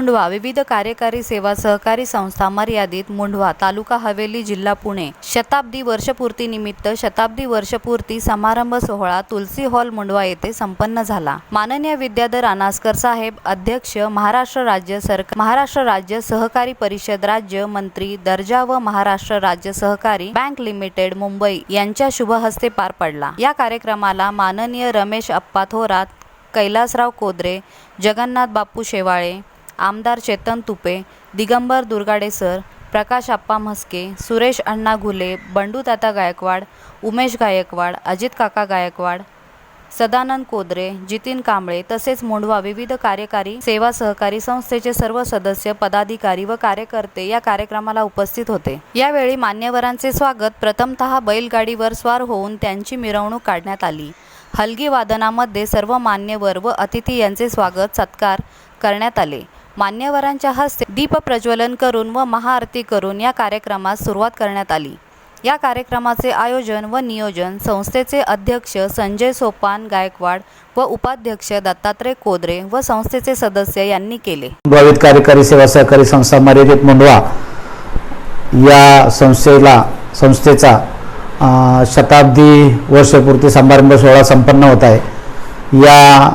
मुंढवा विविध कार्यकारी सेवा सहकारी संस्था मर्यादित मुंढवा तालुका हवेली जिल्हा पुणे शताब्दी वर्षपूर्तीनिमित्त शताब्दी वर्षपूर्ती समारंभ सोहळा तुलसी हॉल मुंढवा येथे संपन्न झाला. माननीय विद्याधर अनास्कर साहेब अध्यक्ष महाराष्ट्र राज्य सरकार महाराष्ट्र राज्य सहकारी परिषद राज्य मंत्री दर्जा व महाराष्ट्र राज्य सहकारी बँक लिमिटेड मुंबई यांच्या शुभ हस्ते पार पडला. या कार्यक्रमाला माननीय रमेश अप्पा थोरात कैलासराव कोदरे जगन्नाथ बापू शेवाळे आमदार चेतन तुपे दिगंबर दुर्गाडे सर प्रकाश आप्पा म्हस्के सुरेश अण्णा घुले बंडू ताता गायकवाड उमेश गायकवाड अजित काका गायकवाड सदानंद कोदरे जितीन कांबळे तसेच मोंढवा विविध कार्यकारी सेवा सहकारी संस्थेचे सर्व सदस्य पदाधिकारी व कार्यकर्ते या कार्यक्रमाला उपस्थित होते. यावेळी मान्यवरांचे स्वागत. प्रथमतः बैलगाडीवर स्वार होऊन त्यांची मिरवणूक काढण्यात आली. हलगी वादनामध्ये सर्व मान्यवर व अतिथी यांचे स्वागत सत्कार करण्यात आले. मान्यवरांच्या हस्ते दीप प्रज्वलन करून व महाआरती करून या कार्यक्रमास सुरुवात करण्यात आली. या कार्यक्रमाचे आयोजन व नियोजन संस्थेचे अध्यक्ष संजय सोपान गायकवाड व उपाध्यक्ष दत्तात्रय कोदरे व संस्थेचे सदस्य यांनी केले. भावित कार्यकारी सेवा सहकारी संस्था मर्यादित मुंडवा या संस्थेला संस्थेचा शताब्दी वर्षपूर्ती समारंभ सोहळा संपन्न होत आहे. या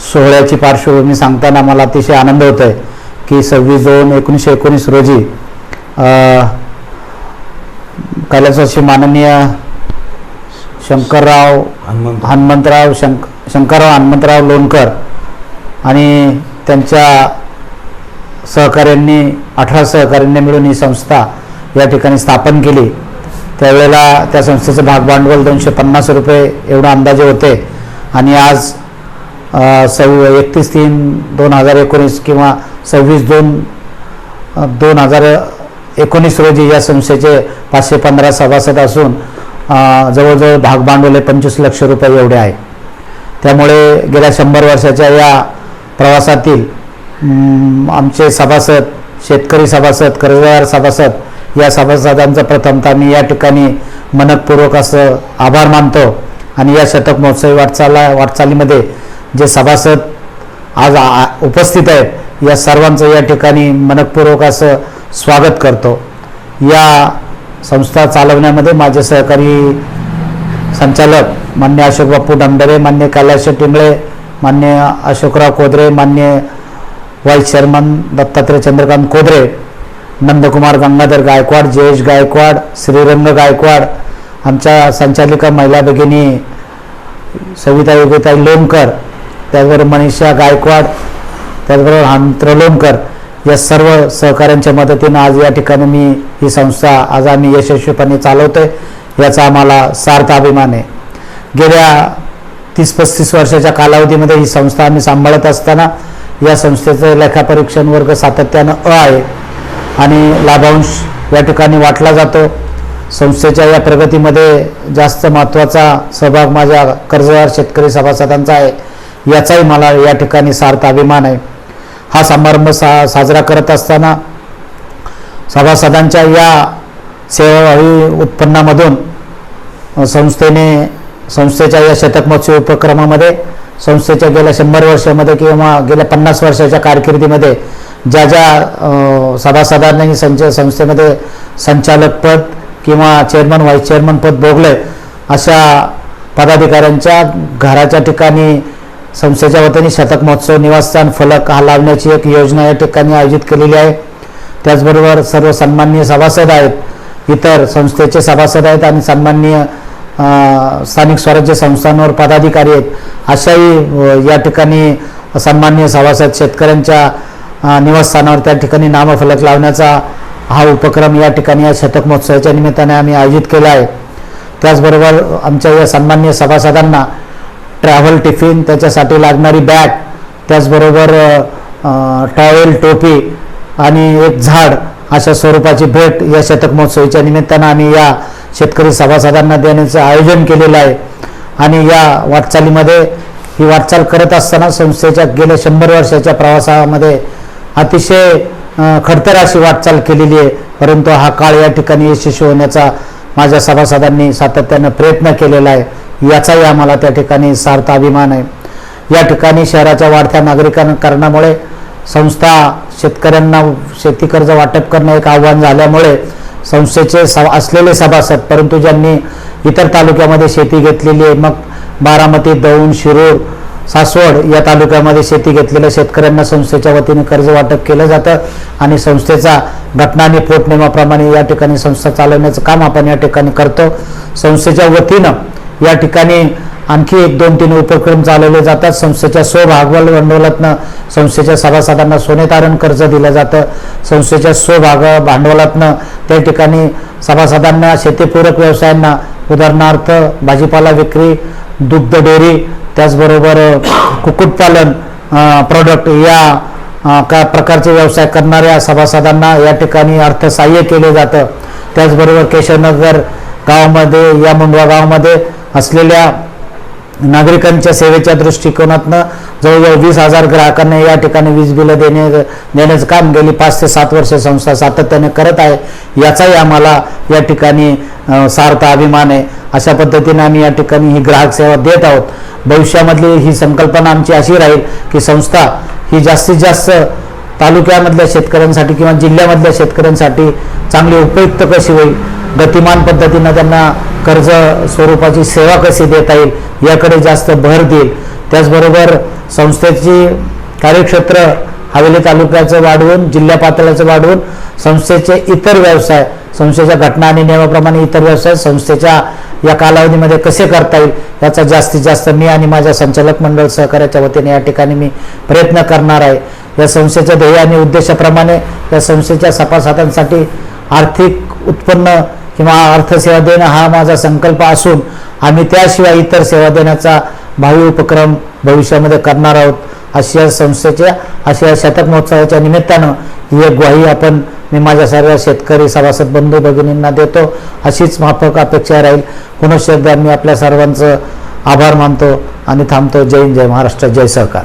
सोहळ्याची पार्श्वभूमी सांगताना मला अतिशय आनंद होतो आहे की सव्वीस दोन एकोणीसशे एकोणीस रोजी कैलासवासी माननीय शंकरराव हनुमंत. हनुमंतराव शंक शंकरराव हनुमंतराव लोणकर आणि त्यांच्या सहकाऱ्यांनी अठरा सहकाऱ्यांनी मिळून ही संस्था या ठिकाणी स्थापन केली. त्यावेळेला त्या संस्थेचं भागभांडवल दोनशे पन्नास रुपये एवढं अंदाजे होते आणि आज सव एकतीस तीन दोन हजार एकोणीस किंवा सव्वीस दोन दोन हजार एकोणीस रोजी या संस्थेचे पाचशे पंधरा सभासद असून जवळजवळ भागभांडवल हे पंचवीस लक्ष रुपये एवढे आहे. त्यामुळे गेल्या शंभर वर्षाच्या या प्रवासातील आमचे सभासद शेतकरी सभासद कर्जदार सभासद या सभासदांचं प्रथमतः मी या ठिकाणी मनपूर्वक असं आभार मानतो. आणि या शतक महोत्सवी वाटचाला वाटचालीमध्ये जे सभासद आज उपस्थित आहेत या सर्वांचं या ठिकाणी मनपूर्वक असं स्वागत करतो. या संस्था चालवण्यामध्ये माझे सहकारी संचालक मान्य अशोक बाप्पू डंबरे मान्य कैलाश टिंगळे मान्य अशोकराव कोदरे मान्य व्हाईस चेअरमन दत्तात्रय चंद्रकांत कोदरे नंदकुमार गंगाधर गायकवाड जयेश गायकवाड श्रीरंग गायकवाड आमच्या संचालिका महिला भगिनी सविता योगिताई लोणकर त्याचबरोबर मनीषा गायकवाड त्याचबरोबर हांत्रलोणकर या सर्व सहकाऱ्यांच्या मदतीनं आज या ठिकाणी मी ही संस्था आज आम्ही यशस्वीपणे चालवतोय याचा आम्हाला सार्थ अभिमान आहे. गेल्या तीस पस्तीस वर्षाच्या कालावधीमध्ये ही संस्था आम्ही सांभाळत असताना या संस्थेचं लेखापरीक्षण वर्ग सातत्यानं अ आहे आणि लाभांश या ठिकाणी वाटला जातो. संस्थेच्या या प्रगतीमध्ये जास्त महत्त्वाचा सहभाग माझ्या कर्जदार शेतकरी सभासदांचा आहे. याचाही मला या ठिकाणी सार्थ अभिमान आहे. हा समारंभ सा साजरा करत असताना सभासदांच्या या सेवाभावी उत्पन्नामधून संस्थेने संस्थेच्या या शतक महोत्सवी उपक्रमामध्ये संस्थेच्या गेल्या शंभर वर्षामध्ये किंवा गेल्या पन्नास वर्षाच्या कारकिर्दीमध्ये ज्या ज्या सभासदांनी संच संस्थेमध्ये संचालकपद किंवा चेअरमन व्हाईस चेअरमन पद भोगले अशा पदाधिकाऱ्यांच्या घराच्या ठिकाणी संस्थेच्या वतीने शतक महोत्सव निवासस्थान फलक हा लावण्याची एक योजना या ठिकाणी आयोजित केलेली आहे. त्याचबरोबर सर्व सन्माननीय सभासद आहेत इतर संस्थेचे सभासद आहेत आणि सन्माननीय स्थानिक स्वराज्य संस्थांवर पदाधिकारी आहेत. अशाही या ठिकाणी सन्माननीय सभासद शेतकऱ्यांच्या निवासस्थानावर त्या ठिकाणी नामफलक लावण्याचा हा उपक्रम या ठिकाणी या शतक महोत्सवाच्या निमित्ताने आम्ही आयोजित केला आहे. त्याचबरोबर आमच्या या सन्माननीय सभासदांना ट्रॅव्हल टिफिन त्याच्यासाठी लागणारी बॅग त्याचबरोबर टॉवेल टोपी आणि एक झाड अशा स्वरूपाची भेट या शतक महोत्सवीच्या निमित्तानं आम्ही या शेतकरी सभासदांना देण्याचं आयोजन केलेलं आहे. आणि या वाटचालीमध्ये ही वाटचाल करत असताना संस्थेच्या गेल्या शंभर वर्षाच्या प्रवासामध्ये अतिशय खडतर अशी वाटचाल केलेली आहे. परंतु हा काळ या ठिकाणी यशस्वी होण्याचा माझ्या सभासदांनी सातत्यानं प्रयत्न केलेला आहे. याचाही आम्हाला त्या ठिकाणी सार्थ अभिमान आहे. या ठिकाणी शहराच्या वाढत्या नागरिकांकरणामुळे संस्था शेतकऱ्यांना शेती कर्ज वाटप करणं एक आव्हान झाल्यामुळे संस्थेचे असलेले सभासद परंतु ज्यांनी इतर तालुक्यामध्ये शेती घेतलेली आहे मग बारामती दौंड शिरूर सासवड या तालुक्यामध्ये शेती घेतलेल्या शेतकऱ्यांना संस्थेच्या वतीने कर्ज वाटप केलं जातं आणि संस्थेचा घटना आणि पोटनियमाप्रमाणे या ठिकाणी संस्था चालवण्याचं काम आपण या ठिकाणी करतो. संस्थेच्या वतीनं या ठिकाणी आणखी एक दोन तीन उपक्रम चालवले जातात. संस्थेच्या स्वभागवल भांडवलातनं संस्थेच्या सभासदांना सोने तारण कर्ज दिलं जातं. संस्थेच्या स्वभाग भांडवलातनं त्या ठिकाणी सभासदांना शेतीपूरक व्यवसायांना उदाहरणार्थ भाजीपाला विक्री दुग्ध डेअरी त्याचबरोबर कुक्कुटपालन प्रॉडक्ट या का प्रकारचे व्यवसाय करणाऱ्या सभासदांना या ठिकाणी अर्थसहाय्य केले जातं. त्याचबरोबर केशवनगर गावामध्ये या मुंडवा गावामध्ये असलेल्या नागरिकांच्या सेवेच्या दृष्टिकोनातनं जवळजवळ वीस हजार ग्राहकांना या ठिकाणी वीज बिलं देणे देण्याचं काम गेली पाच ते सात वर्ष संस्था सातत्याने करत आहे. याचाही आम्हाला या ठिकाणी सार्थ अभिमान आहे. अशा पद्धतीने आम्ही या ठिकाणी ही ग्राहक सेवा देत आहोत. भविष्यामधली ही संकल्पना आमची अशी राहील की संस्था ही जास्तीत जास्त तालुक्यामधल्या शेतकऱ्यांसाठी किंवा जिल्ह्यामधल्या शेतकऱ्यांसाठी चांगली उपयुक्त कशी होईल? गतिमान पद्धतीनं त्यांना कर्ज स्वरूपाची सेवा कशी देता येईल याकडे जास्त भर देईल. त्याचबरोबर संस्थेची कार्यक्षेत्र हवेली तालुक्याचं वाढवून जिल्हा पातळ्याचं वाढवून संस्थेचे इतर व्यवसाय संस्थेच्या घटना आणि नियमाप्रमाणे इतर व्यवसाय संस्थेच्या या कालावधीमध्ये कसे करता येईल याचा जास्तीत जास्त मी आणि माझ्या संचालक मंडळ सहकार्याच्या वतीने या ठिकाणी मी प्रयत्न करणार आहे. या संस्थेच्या ध्येय आणि उद्देशाप्रमाणे या संस्थेच्या सभासदांसाठी आर्थिक उत्पन्न किंवा अर्थसेवा देणं हा माझा संकल्प असून आम्ही त्याशिवाय इतर सेवा देण्याचा भावी उपक्रम भविष्यामध्ये करणार आहोत. अशा या संस्थेच्या अशा शतक महोत्सवाच्या निमित्तानं ही एक ग्वाही आपण मी माझ्या सर्व शेतकरी सभासद बंधू भगिनींना देतो. अशीच माफक अपेक्षा राहील. पुनश्च मी आपल्या सर्वांचं आभार मानतो आणि थांबतो. जय हिंद जय महाराष्ट्र जय सहकार.